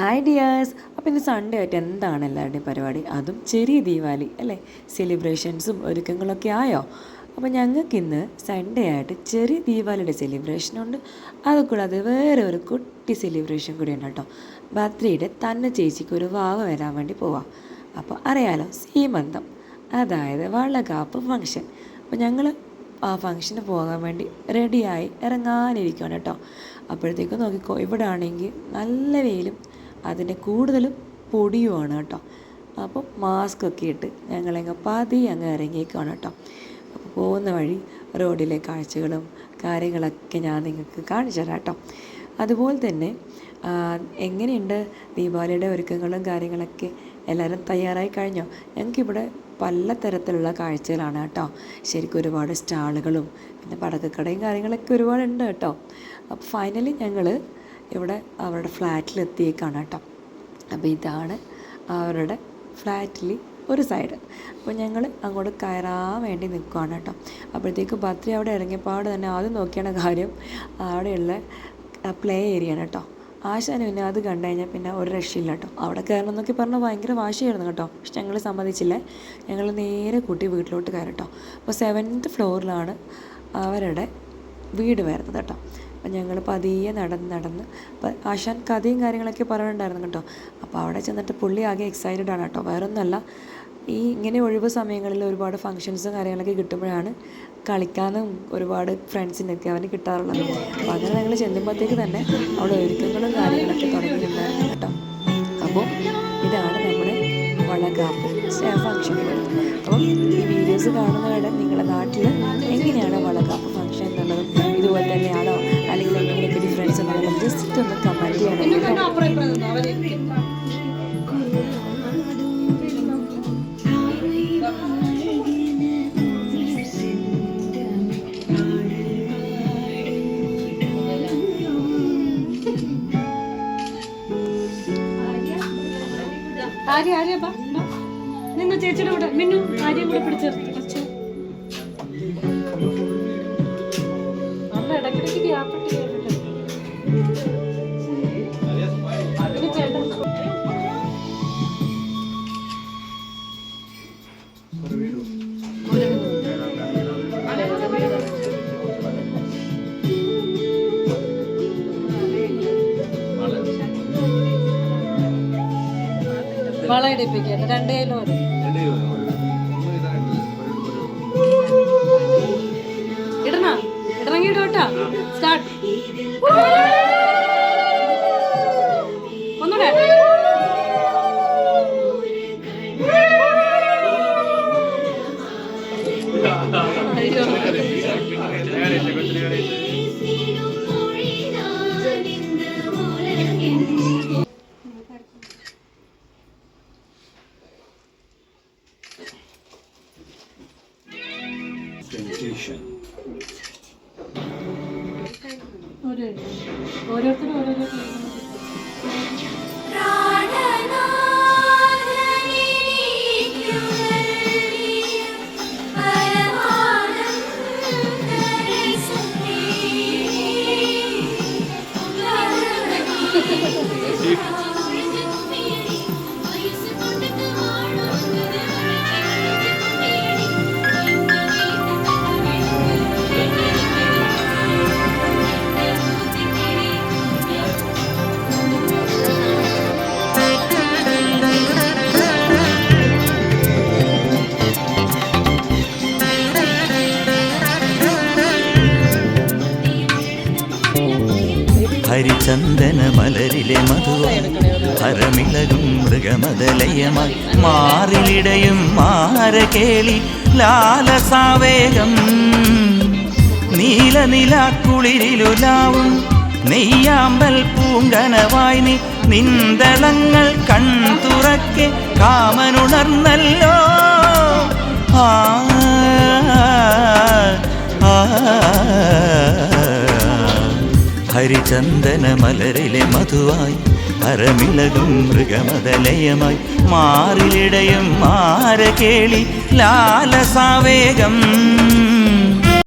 Hi dears അപ്പോൾ ഇന്ന് Sunday ആയിട്ട് എന്താണ് എല്ലാവരുടെയും പരിപാടി? അതും ചെറിയ ദീപാവലി അല്ലേ? സെലിബ്രേഷൻസും ഒരുക്കങ്ങളൊക്കെ ആയോ? അപ്പോൾ ഞങ്ങൾക്ക് ഇന്ന് സൺഡേ ആയിട്ട് ചെറിയ ദീപാവലിയുടെ സെലിബ്രേഷനുണ്ട് അതുകൂടാതെ വേറെ ഒരു കുട്ടി സെലിബ്രേഷൻ കൂടി ഉണ്ട് കേട്ടോ. ബർത്ത്ഡേയുടെ തന്നെ ചേച്ചിക്ക് ഒരു വാവ് വരാൻ വേണ്ടി പോവാം. അപ്പോൾ അറിയാലോ സീമന്തം അതായത് വള്ളകാപ്പ് ഫങ്ഷൻ അപ്പോൾ ഞങ്ങൾ ആ ഫംഗ്ഷന് പോകാൻ വേണ്ടി റെഡിയായി ഇറങ്ങാനിരിക്കുകയാണ് കേട്ടോ. അപ്പോഴത്തേക്കും നോക്കിക്കോ ഇവിടെ ആണെങ്കിൽ നല്ല വെയിലും അതിന്റെ കൂടുതലും പൊടിയുമാണ് കേട്ടോ. അപ്പോൾ മാസ്ക് ഒക്കെ ഇട്ട് ഞങ്ങളങ്ങ് പതി അങ്ങ് ഇറങ്ങിയേക്കാണ് കേട്ടോ. അപ്പോൾ പോകുന്ന വഴി റോഡിലെ കാഴ്ചകളും കാര്യങ്ങളൊക്കെ ഞാൻ നിങ്ങൾക്ക് കാണിച്ചു തരാം കേട്ടോ. അതുപോലെ തന്നെ എങ്ങനെയുണ്ട് ദീപാവലിയുടെ ഒരുക്കങ്ങളും കാര്യങ്ങളൊക്കെ? എല്ലാവരും തയ്യാറായി കഴിഞ്ഞോ? ഞങ്ങൾക്കിവിടെ പല തരത്തിലുള്ള കാഴ്ചകളാണ് കേട്ടോ. ശരിക്കും ഒരുപാട് സ്റ്റാളുകളും പിന്നെ പടക്കക്കടയും കാര്യങ്ങളൊക്കെ ഒരുപാടുണ്ട് കേട്ടോ. അപ്പോൾ ഫൈനലി ഞങ്ങൾ ഇവിടെ അവരുടെ ഫ്ലാറ്റിലെത്തിയേക്കാണ് കേട്ടോ. അപ്പോൾ ഇതാണ് അവരുടെ ഫ്ലാറ്റിൽ ഒരു സൈഡ്. അപ്പോൾ ഞങ്ങൾ അങ്ങോട്ട് കയറാൻ വേണ്ടി നിൽക്കുകയാണ് കേട്ടോ. അപ്പോഴത്തേക്ക് ഭദ്രി അവിടെ ഇറങ്ങിയപ്പാട് തന്നെ ആദ്യം നോക്കിയാണ് കാര്യം. അവിടെയുള്ള പ്ലേ ഏരിയയാണ് കേട്ടോ. ആശാന് പിന്നെ അത് കണ്ടു കഴിഞ്ഞാൽ പിന്നെ ഒരു രക്ഷയില്ല കേട്ടോ. അവിടെ കയറണം എന്നൊക്കെ പറഞ്ഞാൽ ഭയങ്കര വാശിയായിരുന്നു കേട്ടോ. പക്ഷെ ഞങ്ങൾ സമ്മതിച്ചില്ലേ. ഞങ്ങൾ നേരെ കൂട്ടി വീട്ടിലോട്ട് കയറട്ടോ അപ്പോൾ സെവൻത്ത് ഫ്ലോറിലാണ് അവരുടെ വീട് വരുന്നത് കേട്ടോ. അപ്പം ഞങ്ങൾ പതിയെ നടന്ന് നടന്ന് അപ്പം ആശാൻ കഥയും കാര്യങ്ങളൊക്കെ പറയുന്നുണ്ടായിരുന്നു കേട്ടോ. അപ്പോൾ അവിടെ ചെന്നിട്ട് പുള്ളി ആകെ എക്സൈറ്റഡ് ആണ് കേട്ടോ. വേറൊന്നുമല്ല ഈ ഇങ്ങനെ ഒഴിവ് സമയങ്ങളിൽ ഒരുപാട് ഫങ്ഷൻസും കാര്യങ്ങളൊക്കെ കിട്ടുമ്പോഴാണ് കളിക്കാനും ഒരുപാട് ഫ്രണ്ട്സിനൊക്കെ അവന് കിട്ടാറുള്ളത്. അപ്പോൾ അങ്ങനെ ഞങ്ങൾ ചെല്ലുമ്പോഴത്തേക്ക് തന്നെ അവിടെ ഒരുക്കങ്ങളും കാര്യങ്ങളൊക്കെ തുടങ്ങിയിട്ടുണ്ടായിരുന്നു കേട്ടോ. അപ്പോൾ ഇതാണ് നമ്മുടെ വളകാപ്പ് ഫംഗ്ഷനുകൾ അപ്പം ഈ വീഡിയോസ് കാണുന്നവരുടെ നിങ്ങളുടെ നാട്ടിൽ എങ്ങനെയാണ് വളകാപ്പ്? ആര്യ ആര്യ ബാ. നിന്ന് ചേച്ചിയുടെ കൂടെ. മിന്നു ആര്യം കൂടെ പിടിച്ചേർത്ത്? രണ്ടേ മതി. ഇടണ? ഇടണമെങ്കിൽ ഇടോട്ടാ സ്റ്റാർട്ട് ഒരു ഓരോരുത്തരും ഓരോരോ ഹരിചന്ദന മലരിലെ മധുവ ഹരമിളകും മൃഗമതലയമായി മാറിലിടയും മാരകേളി ലാലസാവേഗം. നീലനിലാക്കുളിരിലുലാവും നെയ്യാമ്പൽ പൂങ്കനവായി നീ നിന്തളങ്ങൾ കൺതുറക്കെ കാമനുണർന്നല്ലോ. ആ ഹരിചന്ദന മലരിലെ മധുവായി അരമിളകും മൃഗമതലയമായി മാറിലിടയും മാരകേളി ലാലസാവേഗം.